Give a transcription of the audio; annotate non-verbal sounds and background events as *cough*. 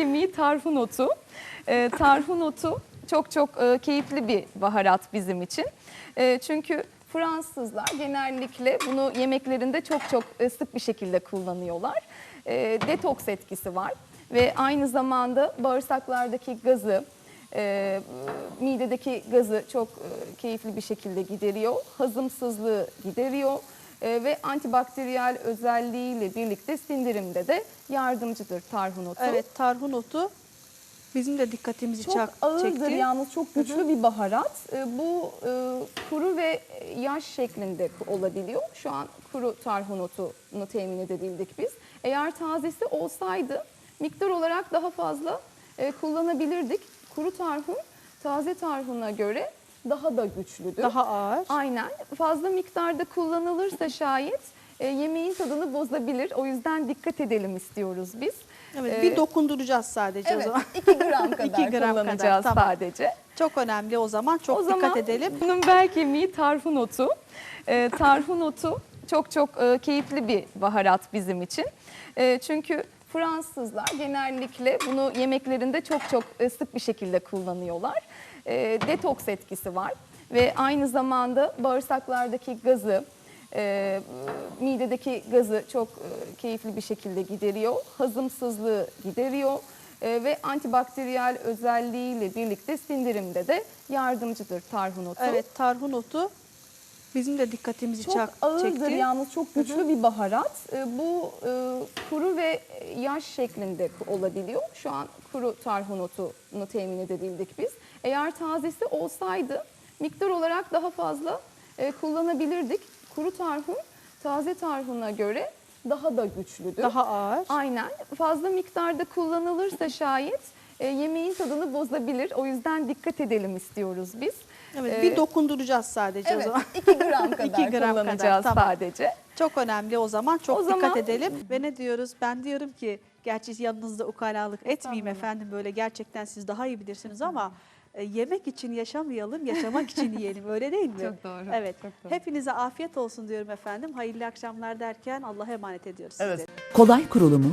kemiği tarhun otu. Ee, tarhun otu çok çok e, keyifli bir baharat bizim için. E, çünkü Fransızlar genellikle bunu yemeklerinde çok çok e, sık bir şekilde kullanıyorlar. E, detoks etkisi var ve aynı zamanda bağırsaklardaki gazı, e, midedeki gazı çok e, keyifli bir şekilde gideriyor. Hazımsızlığı gideriyor e, ve antibakteriyel özelliğiyle birlikte sindirimde de yardımcıdır tarhun otu. Evet tarhun otu bizim de dikkatimizi Çok çak- ağırdır çekti. yalnız çok güçlü bir baharat. E, Bu e, kuru ve yaş şeklinde olabiliyor. Şu an kuru tarhun otunu temin edebildik biz. Eğer tazesi olsaydı miktar olarak daha fazla e, kullanabilirdik. Kuru tarhun taze tarhuna göre daha da güçlüdür. Daha ağır. Aynen. Fazla miktarda kullanılırsa şayet e, yemeğin tadını bozabilir. O yüzden dikkat edelim istiyoruz biz. Evet Ee, bir dokunduracağız sadece o Evet, zaman. 2 gram *laughs* kadar İki gram kadar, kullanacağız tamam. sadece. Çok önemli o zaman. Çok o dikkat zaman edelim. bunun bel kemiği tarhun otu. Ee, tarhun otu çok çok e, keyifli bir baharat bizim için. E, çünkü Fransızlar genellikle bunu yemeklerinde çok çok e, sık bir şekilde kullanıyorlar. E, detoks etkisi var ve aynı zamanda bağırsaklardaki gazı, e, midedeki gazı çok e, keyifli bir şekilde gideriyor. Hazımsızlığı gideriyor e, ve antibakteriyel özelliğiyle birlikte sindirimde de yardımcıdır tarhun otu. Evet tarhun otu bizim de dikkatimizi Çok çak- ağırdır çekti. yalnız çok güçlü bir baharat. E, Bu e, kuru ve yaş şeklinde olabiliyor. Şu an kuru tarhun otunu temin edebildik biz. Eğer tazesi olsaydı miktar olarak daha fazla e, kullanabilirdik. Kuru tarhun taze tarhuna göre daha da güçlüdür. Daha ağır. Aynen. Fazla miktarda kullanılırsa şayet e, yemeğin tadını bozabilir. O yüzden dikkat edelim istiyoruz biz. Evet Ee, bir dokunduracağız sadece o Evet, zaman. 2 gram *laughs* kadar İki gram kadar, kullanacağız tamam. sadece. Çok önemli o zaman. Çok O dikkat zaman- edelim. Ve ne diyoruz? Ben diyorum ki gerçi yanınızda ukalalık etmeyeyim Estağfurullah. efendim böyle gerçekten siz daha iyi bilirsiniz ama e, yemek için yaşamayalım, yaşamak için yiyelim. Öyle değil mi? *laughs* Çok doğru, Evet. çok doğru. Hepinize afiyet olsun diyorum efendim. Hayırlı akşamlar derken Allah'a emanet ediyoruz Evet. sizleri. Kolay kurulumu,